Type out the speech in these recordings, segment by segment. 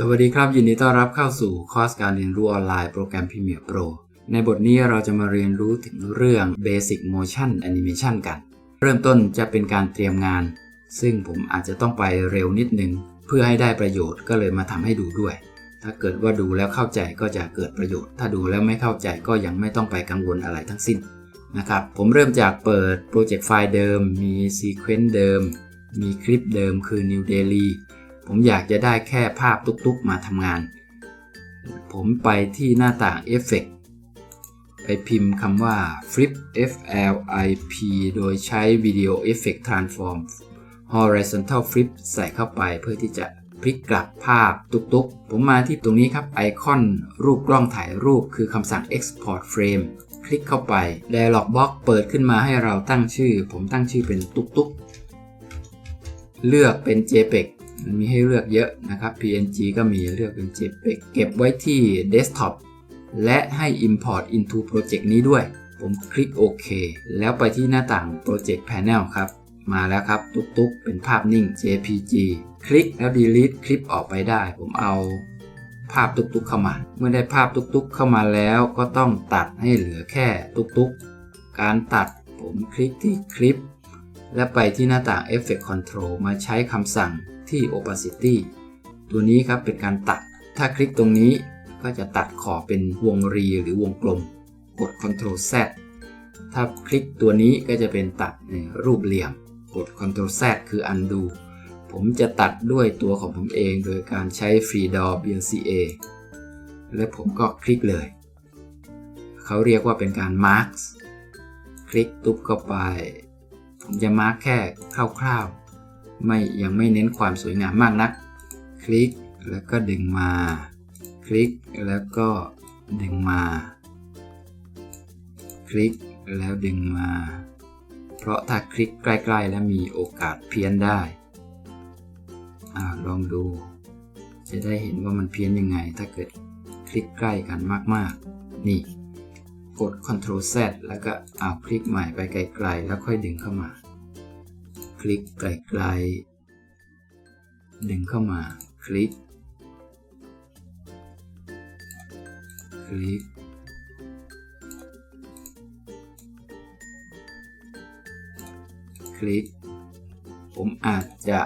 สวัสดีครับ ยินดีต้อนรับเข้าสู่คอร์สการเรียนรู้ออนไลน์โปรแกรม Premiere Pro ในบทนี้เราจะมาเรียนรู้ถึงเรื่อง Basic Motion Animation กัน เริ่มต้นจะเป็นการเตรียมงาน ซึ่งผมอาจจะต้องไปเร็วนิดนึง เพื่อให้ได้ประโยชน์ก็เลยมาทำให้ดูด้วย ถ้าเกิดว่าดูแล้วเข้าใจก็จะเกิดประโยชน์ ถ้าดูแล้วไม่เข้าใจก็ยังไม่ต้องไปกังวลอะไรทั้งสิ้นนะครับ ผมเริ่มจากเปิดโปรเจกต์ไฟล์เดิม มีซีเควนต์เดิม มีคลิปเดิมคือ New Daily ผมอยากจะได้แค่ภาพตุกๆมาทำงาน ผมไปที่หน้าต่าง Effect ไปพิมพ์คำว่า Flip F L I P โดยใช้ Video Effect Transform Horizontal Flip ใส่เข้าไปเพื่อที่จะพลิกกลับภาพตุกๆ ผมมาที่ตรงนี้ครับไอคอนรูปกล้องถ่ายรูปคือคำสั่ง Export Frame คลิกเข้าไป Dialog Box เปิดขึ้นมาให้เราตั้งชื่อ ผมตั้งชื่อเป็นตุกๆ เลือกเป็น JPEG มันมีให้เลือกเยอะนะครับ PNG ก็มีเลือกเป็น JPEG เก็บไว้ที่ Desktop และให้ Import into Project นี้ด้วย ผมคลิกโอเค แล้วไปที่หน้าต่าง Project Panel ครับ มาแล้วครับ ตุ๊กๆเป็นภาพนิ่ง JPG คลิกแล้ว delete คลิปออกไปได้ ผมเอาภาพตุ๊กๆเข้ามา เมื่อได้ภาพตุ๊กๆเข้ามาแล้วก็ต้องตัดให้เหลือแค่ตุ๊กๆ การตัดผมคลิกที่คลิป และไปที่หน้าต่าง Effect Control มาใช้คำสั่ง ที่ opacity ตัวนี้ครับเป็นการตัด ถ้าคลิกตรงนี้ก็จะตัดขอบเป็นวงรีหรือวงกลม กด Ctrl Z ถ้าคลิกตัวนี้ก็จะเป็นตัดในรูปเหลี่ยม กด Ctrl Z คือ undo ผมจะตัดด้วยตัวของผมเองโดยการใช้ FreeDAW BLCA และผมก็คลิกเลย เขาเรียกว่าเป็นการ Mark คลิกตุ๊บเข้าไป ผมจะมาร์กแค่คร่าวๆ ไม่ยังไม่เน้นความสวยงามมากนัก คลิกแล้วก็ดึงมา คลิกแล้วก็ดึงมา คลิกแล้วดึงมา เพราะถ้าคลิกใกล้ ๆ แล้วมีโอกาสเพี้ยนได้อลองดู จะได้เห็นว่ามันเพี้ยนยังไง ถ้าเกิดคลิกใกล้กันมากๆ นี่กด Ctrl Z แล้วก็เอาคลิกใหม่ไปไกลๆ แล้วค่อยดึงเข้ามา คลิกไกลๆดึงเข้ามาคลิก คลิก คลิก ผมอาจจะ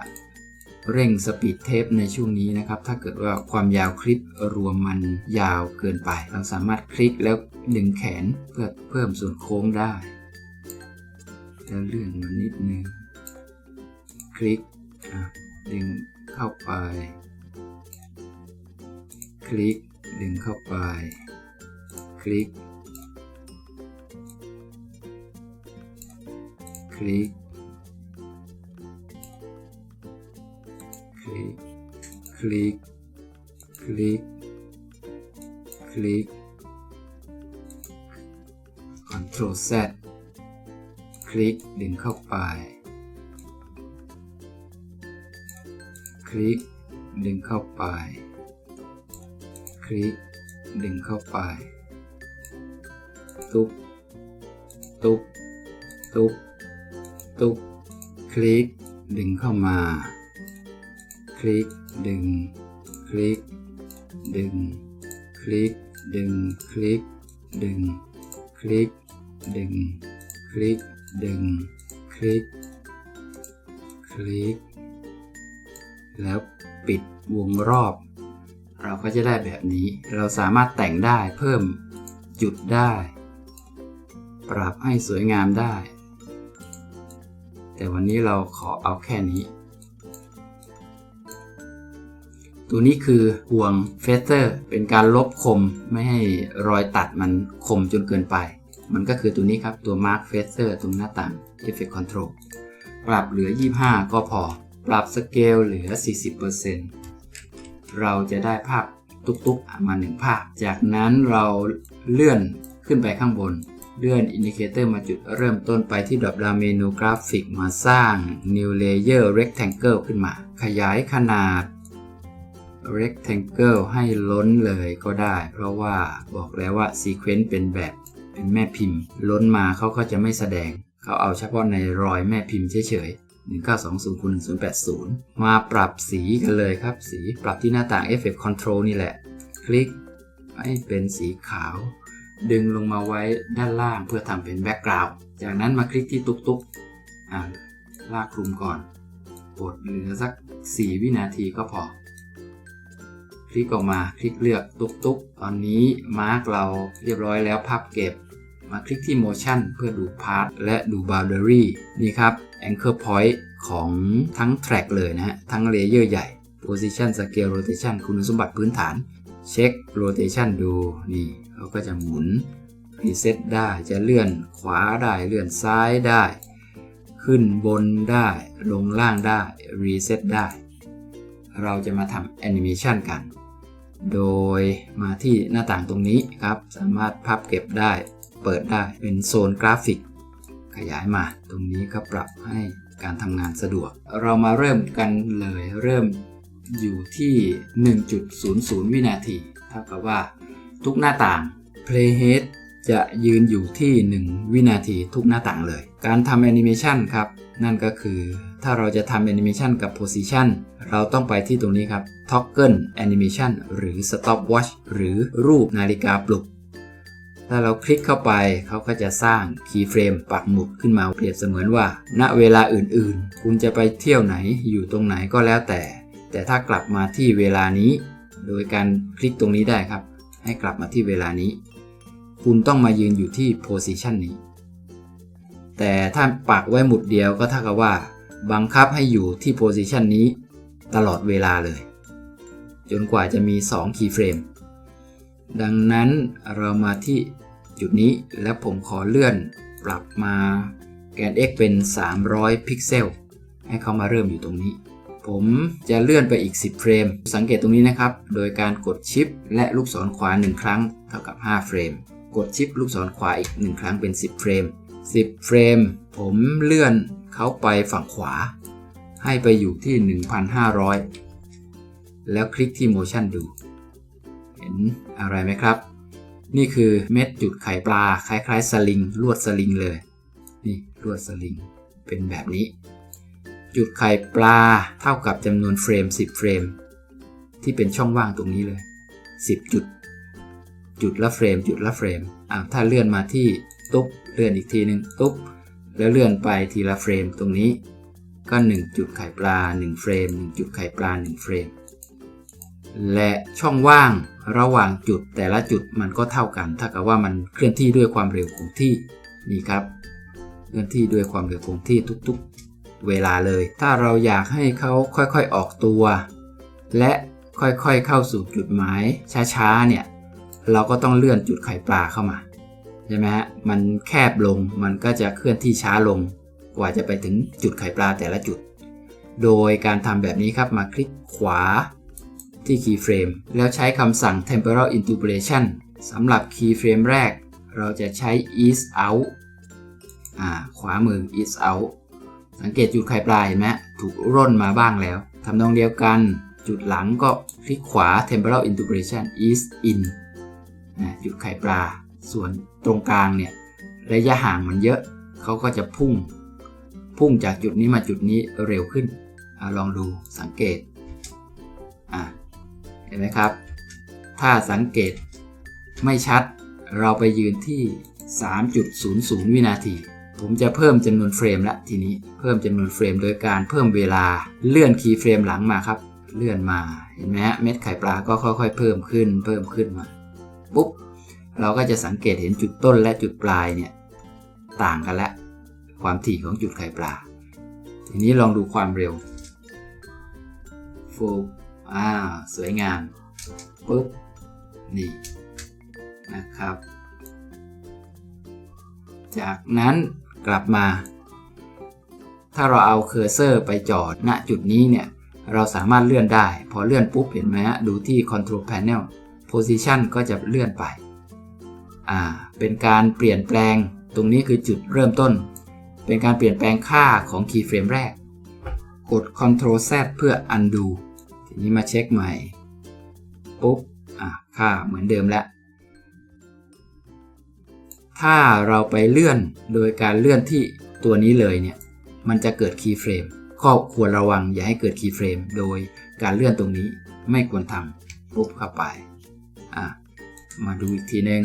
เร่งสปีดเทปในช่วงนี้นะครับ ถ้าเกิดว่าความยาวคลิปรวมมันยาวเกินไป เราสามารถคลิกแล้วดึงแขนเพื่อเพิ่มส่วนโค้งได้ แล้วเลื่อนมานิดนึง ลิกดึงเข้าไป คลิก ดึงเข้าไป คลิก คลิก คลิก คลิก คลิก คลิก Ctrl Z คลิก ดึงเข้าไป ลิก ดึงเข้าไป คลิก ดึงเข้าไป ตุ๊บตุ๊บตุ๊บตุ๊บคลิก ดึงเข้ามา คลิก ดึง คลิก ดึง คลิก ดึง คลิก ดึง คลิก ดึง คลิก ดึง คลิก คลิก แล้วปิดวงรอบ เราก็จะได้แบบนี้ เราสามารถแต่งได้เพิ่มจุดได้ ปรับให้สวยงามได้ แต่วันนี้เราขอเอาแค่นี้ ตัวนี้คือห่วงเฟเตอร์เป็นการลบคมไม่ให้รอยตัดมันคมจนเกินไป มันก็คือตัวนี้ครับตัว Mark f a c e r ตรงหน้าต่าง Effect Control ปรับเหลือ 25 ก็พอ ปรับสเกลเหลือ 40%เราจะได้ภาพตุกๆมาหนึ่งภาพ จากนั้นเราเลื่อนขึ้นไปข้างบน เลื่อนอินดิเคเตอร์มาจุดเริ่มต้นไปที่ดรอปดาวเมนูกราฟิกมาสร้าง New Layer Rectangle ขึ้นมา ขยายขนาด rectangle ให้ล้นเลยก็ได้ เพราะว่าบอกแล้วว่า sequence เป็นแบบเป็นแม่พิมพ์ ล้นมาเขาก็จะไม่แสดง เขาเอาเฉพาะในรอยแม่พิมพ์เฉย 1920คูณ1080 มาปรับสีกันเลยครับ สีปรับที่หน้าต่าง Effect Control นี่แหละ คลิกให้เป็นสีขาว ดึงลงมาไว้ด้านล่างเพื่อทำเป็นแบ็กกราวด์จากนั้นมาคลิกที่ตุกตุกอ่าลากคลุมก่อน กดเหลือสัก 4 วินาทีก็พอ คลิกออกมาคลิกเลือกตุกตุกตอนนี้มาร์กเราเรียบร้อยแล้วพับเก็บ มาคลิกที่ motion เพื่อดูพาร์ทและดู boundary นี่ครับ anchor point ของทั้ง track เลยนะฮะ ทั้งเลเยอร์ใหญ่ position scale rotation คุณสมบัติพื้นฐาน เช็ค rotation ดู นี่เขาก็จะหมุน reset ได้จะเลื่อนขวาได้เลื่อนซ้ายได้ ขึ้นบนได้ ลงล่างได้ reset ได้ เราจะมาทำแอนิเมชันกัน โดยมาที่หน้าต่างตรงนี้ครับ สามารถพับเก็บได้ เปิดได้เป็นโซนกราฟิก ขยายมา ตรงนี้ก็ปรับให้การทำงานสะดวก เรามาเริ่มกันเลยเริ่มอยู่ที่ 1.00 วินาที เท่ากับว่าทุกหน้าต่าง Playhead จะยืนอยู่ที่ 1 วินาทีทุกหน้าต่างเลย การทำแอนิเมชันครับ นั่นก็คือถ้าเราจะทำแอนิเมชันกับ Position เราต้องไปที่ตรงนี้ครับ Toggle Animation หรือ Stopwatch หรือรูปนาฬิกาปลุก ถ้าเราคลิกเข้าไปเขาก็จะสร้างคีย์เฟรมปักหมุดขึ้นมาเปรียบเสมือนว่า ณเวลาอื่นๆ คุณจะไปเที่ยวไหนอยู่ตรงไหนก็แล้วแต่ แต่ถ้ากลับมาที่เวลานี้ โดยการคลิกตรงนี้ได้ครับ ให้กลับมาที่เวลานี้ คุณต้องมายืนอยู่ที่ position นี้ แต่ถ้าปักไว้หมุดเดียวก็เท่ากับว่า บังคับให้อยู่ที่ position นี้ ตลอดเวลาเลย จนกว่าจะมี2 keyframe ดังนั้นเรามาที่ จุดนี้ และผมขอเลื่อนปรับมาแกน x เป็น 300 พิกเซล ให้เขามาเริ่มอยู่ตรงนี้ ผมจะเลื่อนไปอีก 10 เฟรม สังเกตตรงนี้นะครับ โดยการกดชิปและลูกศรขวา 1 ครั้ง เท่ากับ 5 เฟรม กดชิปลูกศรขวาอีก 1 ครั้งเป็น 10 เฟรม 10 เฟรม ผมเลื่อนเขาไปฝั่งขวา ให้ไปอยู่ที่ 1,500 แล้วคลิกที่ motion ดู เห็นอะไรไหมครับ นี่คือเม็ดจุดไข่ปลาคล้ายๆสลิงลวดสลิงเลยนี่ลวดสลิงเป็นแบบนี้ จุดไข่ปลาเท่ากับจำนวนเฟรม 10 เฟรม ที่เป็นช่องว่างตรงนี้เลย 10 จุด จุดละเฟรม จุดละเฟรมอ่าถ้าเลื่อนมาที่ตุ๊บเลื่อนอีกทีหนึ่งตุ๊บแล้วเลื่อนไปทีละเฟรมตรงนี้ ก็ 1 จุดไข่ปลา 1 เฟรม 1 จุดไข่ปลา 1 เฟรม และช่องว่าง ระหว่างจุดแต่ละจุดมันก็เท่ากัน ถ้ากับว่ามันเคลื่อนที่ด้วยความเร็วคงที่นี่ครับ เคลื่อนที่ด้วยความเร็วคงที่ทุกๆ เวลาเลย ถ้าเราอยากให้เขาค่อยๆออกตัว และค่อยๆเข้าสู่จุดหมายช้าๆเนี่ยเราก็ต้องเลื่อนจุดไข่ปลาเข้ามาใช่ไหมฮะมันแคบลงมันก็จะเคลื่อนที่ช้าลง กว่าจะไปถึงจุดไข่ปลาแต่ละจุด โดยการทำแบบนี้ครับมาคลิกขวา ที่ keyframe แล้วใช้คำสั่ง temporal interpolation สำหรับ keyframe แรก เราจะใช้ ease out อ่าขวามือ ease out สังเกตจุดไข่ปลาเห็นไหมถูกร่นมาบ้างแล้วทำนองเดียวกันจุดหลังก็คลิกขวา temporal interpolation ease in นะจุดไข่ปลา ส่วนตรงกลางเนี่ยระยะห่างมันเยอะ เขาก็จะพุ่ง พุ่งจากจุดนี้มาจุดนี้เร็วขึ้นอลองดูสังเกตอ่าเห็นไหมครับ ถ้าสังเกตไม่ชัด เราไปยืนที่ 3.00 วินาที ผมจะเพิ่มจำนวนเฟรมละทีนี้เพิ่มจำนวนเฟรมโดยการเพิ่มเวลาเลื่อนคีย์เฟรมหลังมาครับ เลื่อนมาเห็นไหมฮะเม็ดไข่ปลาก็ค่อยๆ เพิ่มขึ้นเพิ่มขึ้นมาปุ๊บเราก็จะสังเกตเห็นจุดต้นและจุดปลายเนี่ยต่างกันแล้วความถี่ของจุดไข่ปลา ทีนี้ลองดูความเร็วโฟ อ่า สวยงามปุ๊บ นี่ นะครับ จากนั้นกลับมา ถ้าเราเอาเคอร์เซอร์ไปจอดณจุดนี้เนี่ย เราสามารถเลื่อนได้ พอเลื่อนปุ๊บ เห็นไหมฮะ ดูที่ Control Panel Position ก็จะเลื่อนไป อ่า เป็นการเปลี่ยนแปลง ตรงนี้คือจุดเริ่มต้น เป็นการเปลี่ยนแปลงค่าของ Keyframe แรก กด Ctrl Z เพื่อ undo ทีนี้มาเช็คใหม่ ปุ๊บ อ่าค่าเหมือนเดิมแล้ว ถ้าเราไปเลื่อนโดยการเลื่อนที่ตัวนี้เลยเนี่ย มันจะเกิด keyframe ข้อควรระวังอย่าให้เกิดคีย์เฟรมโดยการเลื่อนตรงนี้ไม่ควรทำปุ๊บเข้าไป อะ มาดูอีกทีนึง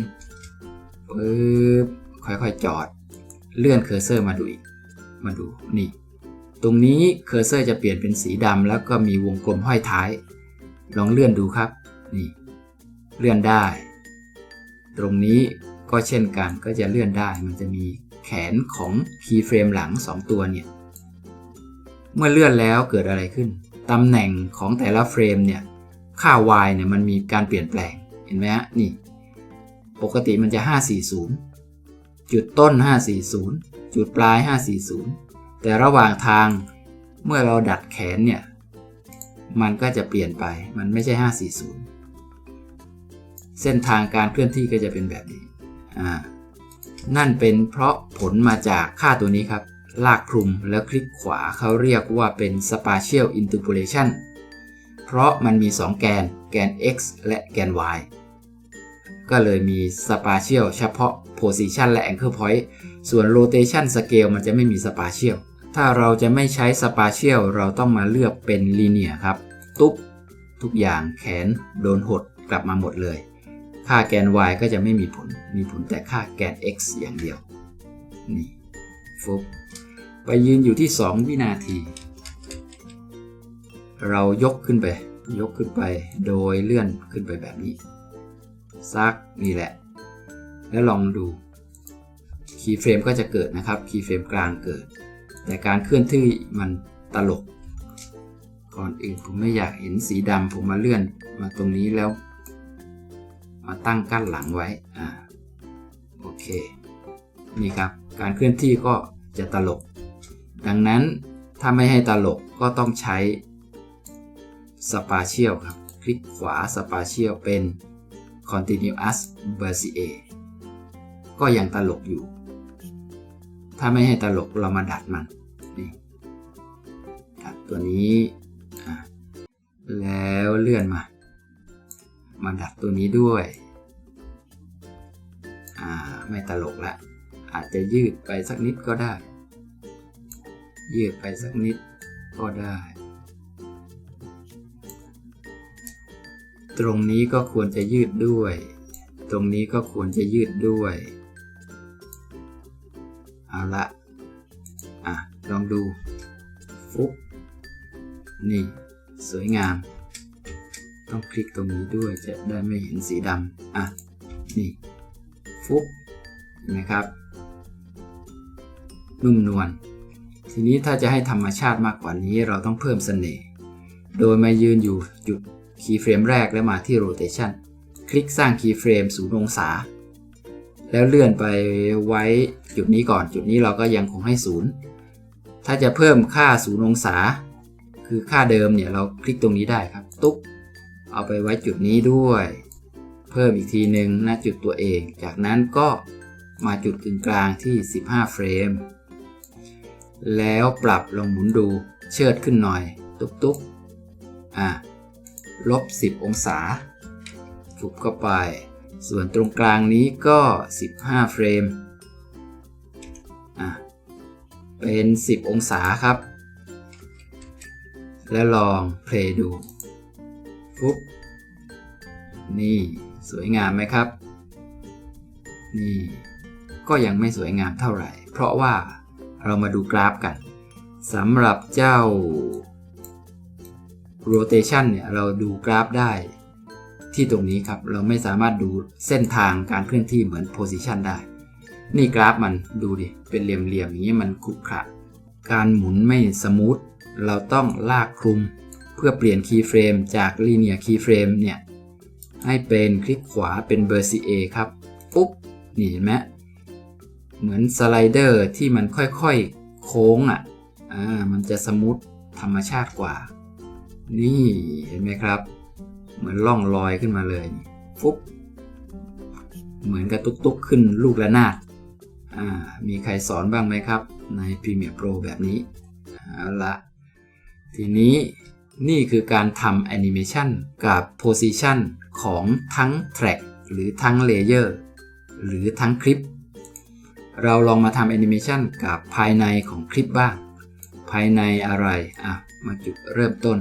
ปึ๊บค่อยๆจอด เลื่อนเคอร์เซอร์มาดูอีก มาดูนี่ รงนี้เคอร์เซอร์จะเปลี่ยนเป็นสีดำแล้วก็มีวงกลมห้อยท้าย ลองเลื่อนดูครับนี่เลื่อนได้ ตรงนี้ก็เช่นกันก็จะเลื่อนได้ มันจะมีแขนของคีย์เฟรมหลัง 2 ตัวเนี่ย เมื่อเลื่อนแล้วเกิดอะไรขึ้น ตำแหน่งของแต่ละเฟรมเนี่ย ค่า y เนี่ยมันมีการเปลี่ยนแปลง เห็นไหมฮะ นี่ ปกติมันจะ 540 จุดต้น 540 จุดปลาย 540 แต่ระหว่างทางเมื่อเราดัดแขนเนี่ย มันก็จะเปลี่ยนไป มันไม่ใช่ 540 เส้นทางการเคลื่อนที่ก็จะเป็นแบบนี้ อ่า นั่นเป็นเพราะผลมาจากค่าตัวนี้ครับ ลากคลุมแล้วคลิกขวาเขาเรียกว่าเป็น spatial interpolation เพราะมันมี 2 แกน แกน x และแกน y ก็เลยมี spatial เฉพาะ position และ anchor point ส่วน rotation scale มันจะไม่มี spatial ถ้าเราจะไม่ใช้ spatial เราต้องมาเลือกเป็น linear ครับ ตุ๊บ ทุกอย่างแขนโดนหดกลับมาหมดเลย ค่าแกน y ก็จะไม่มีผล มีผลแต่ค่าแกน x อย่างเดียว นี่ฟุบไปยืนอยู่ที่ 2 วินาที เรายกขึ้นไป ยกขึ้นไป โดยเลื่อนขึ้นไปแบบนี้ ซักนี่แหละ แล้วลองดู คีย์เฟรมก็จะเกิดนะครับคีย์เฟรมกลางเกิด แต่การเคลื่อนที่มันตลก ก่อนอื่นผมไม่อยากเห็นสีดำผมมาเลื่อนมาตรงนี้แล้ว มาตั้งกั้นหลังไว้อ่าโอเคนี่ครับการเคลื่อนที่ก็จะตลก ดังนั้นถ้าไม่ให้ตลกก็ต้องใช้สปาเชียลครับ คลิกขวาสปาเชียลเป็น continuous b e r c i a ก็ยังตลกอยู่ ถ้าไม่ให้ตลกเรามาดัดมันนี่ดัดตัวนี้แล้วเลื่อนมา มาดัดตัวนี้ด้วยไม่ตลกละ อาจจะยืดไปสักนิดก็ได้ ยืดไปสักนิดก็ได้ ตรงนี้ก็ควรจะยืดด้วย ตรงนี้ก็ควรจะยืดด้วย เอาละอะลองดูฟุ๊บนี่ สวยงาม ต้องคลิกตรงนี้ด้วยจะได้ไม่เห็นสีดำอะนี่ฟุ๊บนะครับ นุ่มนวลทีนี้ถ้าจะให้ธรรมชาติมากกว่านี้เราต้องเพิ่มเสน่ห์โดยมายืนอยู่จุดคีย์เฟรมแรกแล้วมาที่ rotation คลิกสร้างคีย์เฟรม0องศา แล้วเลื่อนไปไว้ จุดนี้ก่อน จุดนี้เราก็ยังคงให้0ถ้าจะเพิ่มค่า0องศา คือค่าเดิมเนี่ยเราคลิกตรงนี้ได้ครับ ตุ๊กเอาไปไว้จุดนี้ด้วย เพิ่มอีกทีหนึ่งณจุดตัวเอง จากนั้นก็มาจุดกึ่งกลางที่ 15 เฟรม แล้วปรับลองหมุนดูเชิดขึ้นหน่อย ตุ๊กตุ๊กอะลบ 10 องศาฟุบเข้าไป ส่วนตรงกลางนี้ก็ 15 เฟรม เป็น 10 องศาครับ แล้วลองเพลย์ดูฟุ๊บนี่สวยงามไหมครับ นี่ ก็ยังไม่สวยงามเท่าไหร่ เพราะว่าเรามาดูกราฟกันสำหรับเจ้า rotation เนี่ยเราดูกราฟได้ที่ตรงนี้ครับ เราไม่สามารถดูเส้นทางการเคลื่อนที่เหมือน position ได้ นี่กราฟมันดูดิ เป็นเหลี่ยมๆอย่างนี้มันขรุขระการหมุนไม่สมูท เราต้องลากคลุม เพื่อเปลี่ยนคีย์เฟรมจาก linear keyframe เนี่ย ให้เป็นคลิกขวาเป็น Bercier ครับ ปุ๊บ นี่เห็นไหมเหมือนสไลเดอร์ที่มันค่อยๆ โค้งอะ อ่า มันจะสมูทธรรมชาติกว่า นี่เห็นไหมครับ เหมือนล่องลอยขึ้นมาเลยฟุบเหมือนกับตุ๊กๆขึ้นลูกระนาด มีใครสอนบ้างไหมครับ ใน Premiere Pro แบบนี้เอาละทีนี้นี่คือการทำแอนิเมชันกับ Position ของทั้ง Track หรือทั้ง Layer หรือทั้งคลิป เราลองมาทำแอนิเมชันกับภายในของคลิปบ้าง ภายในอะไร อะ มาจุดเริ่มต้น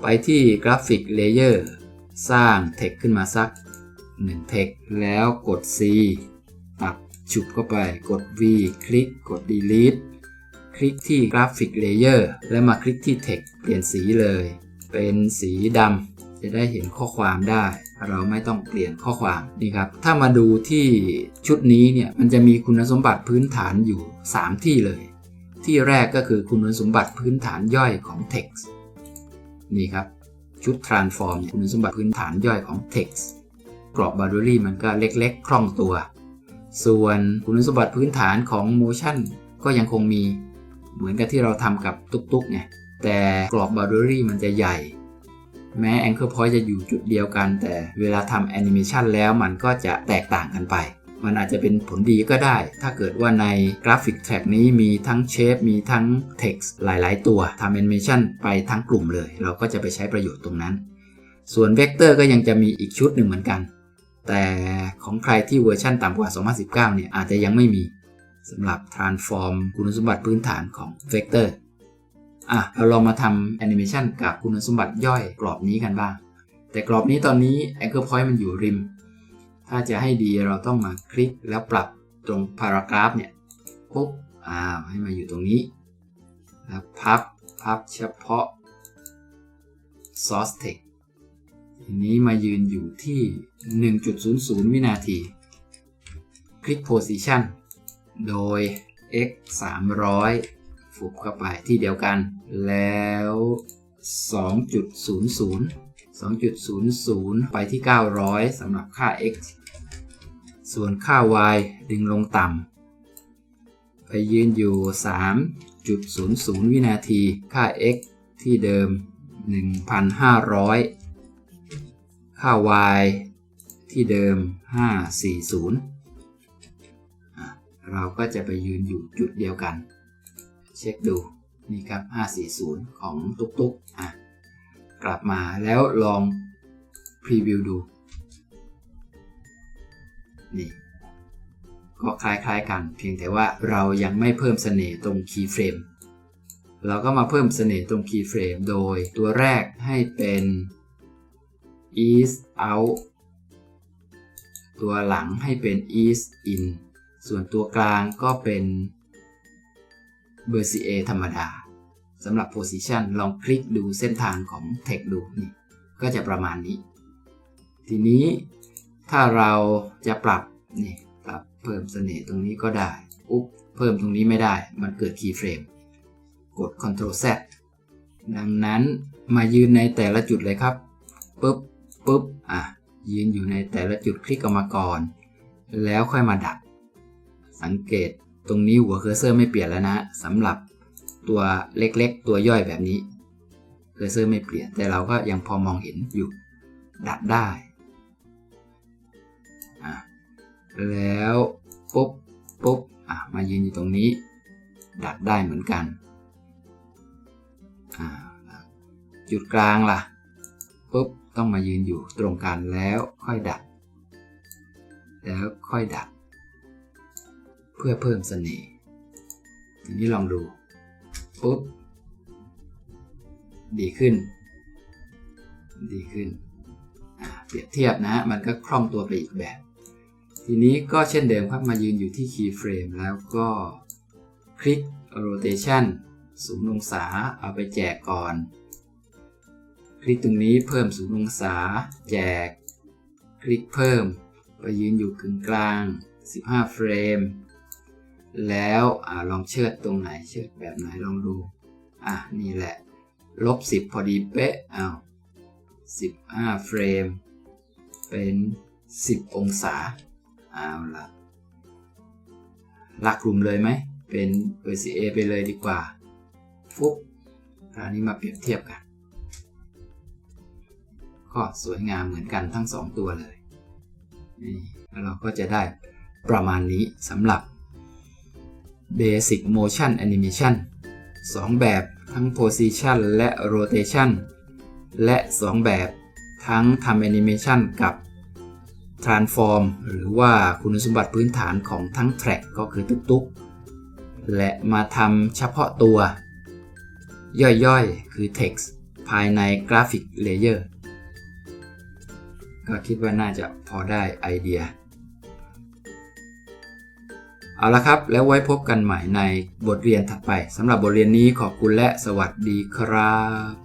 ไปที่กราฟิกเลเยอร์สร้างเทคขึ้นมาสัก1เทคแล้วกด C ฉุบเข้าไปกด V คลิกกด delete คลิกที่กราฟิกเลเยอร์แล้วมาคลิกที่ Text เปลี่ยนสีเลย เป็นสีดำจะได้เห็นข้อความได้ เราไม่ต้องเปลี่ยนข้อความนี่ครับ ถ้ามาดูที่ชุดนี้เนี่ยมันจะมีคุณสมบัติพื้นฐานอยู่ 3 ที่เลย ที่แรกก็คือคุณสมบัติพื้นฐานย่อยของ text นี่ครับชุด transform คุณสมบัติพื้นฐานย่อยของ text กรอบ boundary มันก็เล็กๆ คล่องตัว ส่วนคุณสมบัติพื้นฐานของ motion ก็ยังคงมีเหมือนกับที่เราทำกับตุ๊กๆไงแต่กรอบ boundary มันจะใหญ่ แม้ anchor point จะอยู่จุดเดียวกัน แต่เวลาทำ animation แล้วมันก็จะแตกต่างกันไป มันอาจจะเป็นผลดีก็ได้ ถ้าเกิดว่าในกราฟิกแท็กนี้มีทั้งเชฟมีทั้ง text หลายๆ ตัวทำ animation ไปทั้งกลุ่มเลย เราก็จะไปใช้ประโยชน์ตรงนั้น ส่วนเวกเตอร์ก็ยังจะมีอีกชุดหนึ่งเหมือนกัน แต่ของใครที่เวอร์ชันต่ำกว่า 2019 เนี่ย อาจจะยังไม่มีสำหรับ transform คุณสมบัติพื้นฐานของเวกเตอร์อะ เราลองมาทำแอนิเมชันกับคุณสมบัติย่อยกรอบนี้กันบ้าง แต่กรอบนี้ตอนนี้ anchor point มันอยู่ริม ถ้าจะให้ดีเราต้องมาคลิกแล้วปรับตรง paragraph เนี่ย ปุ๊บอ่าให้มาอยู่ตรงนี้ แล้วพับ พับเฉพาะ source text ทีนี้มายืนอยู่ที่ 1.00 วินาที คลิก position โดย x 300ฟุบเข้าไปที่เดียวกัน แล้ว 2.00 2.00 ไปที่ 900สำหรับค่า x ส่วนค่า y ดึงลงต่ำ ไปยืนอยู่ 3.00 วินาที ค่า x ที่เดิม 1,500 ค่า y ที่เดิม 540 เราก็จะไปยืนอยู่จุดเดียวกัน เช็คดู นี่ครับ 540 ของตุ๊กตุ๊กอะกลับมาแล้วลองพรีวิวดู นี่ ก็คล้ายๆกัน เพียงแต่ว่าเรายังไม่เพิ่มเสน่ห์ตรงคีย์เฟรมเราก็มาเพิ่มเสน่ห์ตรงคีย์เฟรมโดยตัวแรกให้เป็น east out ตัวหลังให้เป็น east in ส่วนตัวกลางก็เป็น b e r c i e ธรรมดาสำหรับ position ลองคลิกดูเส้นทางของ text ดูนี่ก็จะประมาณนี้ ทีนี้ถ้าเราจะปรับนี่ปรับเพิ่มเสน่ห์ตรงนี้ก็ได้อุ๊บเพิ่มตรงนี้ไม่ได้ มันเกิด keyframe กด Ctrl Z ดังนั้นมายืนในแต่ละจุดเลยครับปุ๊บ ปุ๊บอะยืนอยู่ในแต่ละจุดคลิกออกมาก่อน แล้วค่อยมาดับสังเกตตรงนี้หัวเคอร์เซอร์ไม่เปลี่ยนแล้วนะสำหรับตัวเล็กๆ ตัวย่อยแบบนี้ เคอร์เซอร์ไม่เปลี่ยน แต่เราก็ยังพอมองเห็นอยู่ ดับได้อะแล้วปุ๊บปุ๊บอะมายืนอยู่ตรงนี้ ดับได้เหมือนกันอ่าจุดกลางล่ะ ปุ๊บต้องมายืนอยู่ตรงกันแล้วค่อยดับแล้วค่อยดับเพื่อเพิ่มเสน่ห์ทีนี้ลองดูปุ๊บดีขึ้น ดีขึ้น เปรียบเทียบนะมันก็คล่องตัวไปอีกแบบ ทีนี้ก็เช่นเดิมครับมายืนอยู่ที่ keyframe แล้วก็คลิก rotation ศูนย์องศาเอาไปแจกก่อน คลิกตรงนี้เพิ่มศูนย์องศาแจกคลิกเพิ่ม ไปยืนอยู่กึ่งกลาง 15 เฟรม แล้วอลองเชิดตรงไหน เชิดแบบไหนลองดู อะ นี่แหละ ลบ 10 พอดีเป๊ะเอา15 เฟรม เป็น 10 องศา เอาละลักกลุ่มเลยไหม เป็น RCA ไปเลยดีกว่า ฟุ๊บคราวนี้มาเปรียบเทียบกัน ก็สวยงามเหมือนกันทั้งสองตัวเลยนี่เราก็จะได้ประมาณนี้สำหรับ Basic Motion Animation 2 แบบทั้ง Position และ Rotation และ 2 แบบทั้งทำ Animation กับ Transform หรือว่าคุณสมบัติพื้นฐานของทั้ง Track ก็คือตุ๊กและมาทำเฉพาะตัว ย่อยๆ คือ text ภายใน graphic layer ก็คิดว่าน่าจะพอได้ไอเดีย เอาละครับ แล้วไว้พบกันใหม่ในบทเรียนถัดไปสำหรับบทเรียนนี้ขอบคุณและสวัสดีครับ